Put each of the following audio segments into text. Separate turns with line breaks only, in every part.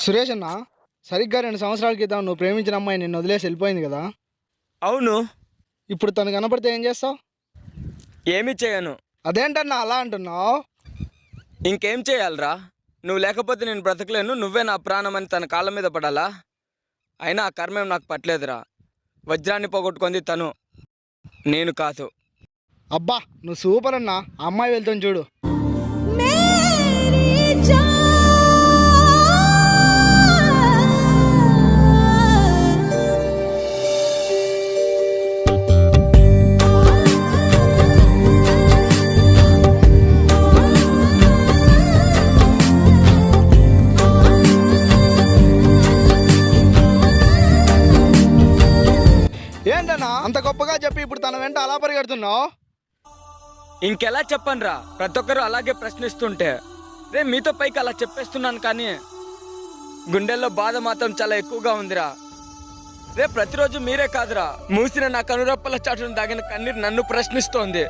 సురేష్ అన్న సరిగ్గా రెండు సంవత్సరాల క్రితం నువ్వు ప్రేమించిన అమ్మాయి నిన్ను వదిలేసి వెళ్ళిపోయింది కదా?
అవును.
ఇప్పుడు తను కనపడితే ఏం చేస్తావు?
ఏమి చేయను.
అదేంటన్నా అలా అంటున్నావు?
ఇంకేం చేయాలరా? నువ్వు లేకపోతే నేను బ్రతకలేను నువ్వే నా ప్రాణం అని తన కాళ్ళ మీద పడాలా? అయినా ఆ కర్మేం నాకు పట్టలేదురా. వజ్రాన్ని పోగొట్టుకుంది తను. నేను కాదు.
అబ్బా నువ్వు సూపర్ అన్న. అమ్మాయి వెళ్తాను చూడు. ఏంటన్నా అంత గొప్పగా చెప్పి ఇప్పుడు తన వెంట అలా పరిగెడుతున్నావు?
ఇంకెలా చెప్పనురా? ప్రతి ఒక్కరు అలాగే ప్రశ్నిస్తుంటే. రే మీతో పైకి అలా చెప్పేస్తున్నాను కానీ గుండెల్లో బాధ మాత్రం చాలా ఎక్కువగా ఉందిరా. రే ప్రతిరోజు మీరే కాదురా. మూసిన నా కనురప్పల చాటును దాగిన కన్నీరు నన్ను ప్రశ్నిస్తోంది.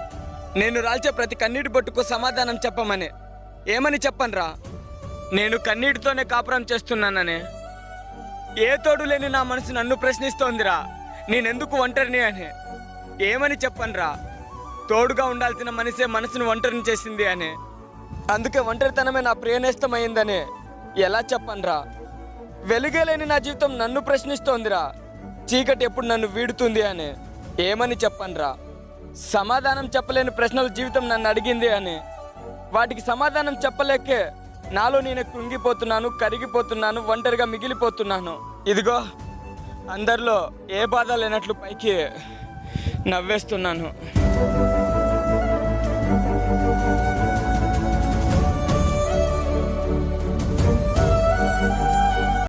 నేను రాల్చే ప్రతి కన్నీటి బొట్టుకు సమాధానం చెప్పమని. ఏమని చెప్పనురా? నేను కన్నీటితోనే కాపురం చేస్తున్నానని. ఏ తోడు లేని నా మనసు నన్ను ప్రశ్నిస్తోందిరా. నేనెందుకు ఒంటరిని అని? ఏమని చెప్పనురా? తోడుగా ఉండాల్సిన మనిషే మనసును ఒంటరిని చేసింది అని. అందుకే ఒంటరితనమే నా ప్రియనేస్తమైందని ఎలా చెప్పనురా? వెలుగేలేని నా జీవితం నన్ను ప్రశ్నిస్తోందిరా. చీకటి ఎప్పుడు నన్ను వీడుతుంది అని. ఏమని చెప్పనురా? సమాధానం చెప్పలేని ప్రశ్నలు జీవితం నన్ను అడిగింది అని. వాటికి సమాధానం చెప్పలేకే నాలో నేను కృంగిపోతున్నాను కరిగిపోతున్నాను ఒంటరిగా మిగిలిపోతున్నాను. ఇదిగో అందరిలో ఏ బాధ లేనట్లు పైకి నవ్వేస్తున్నాను.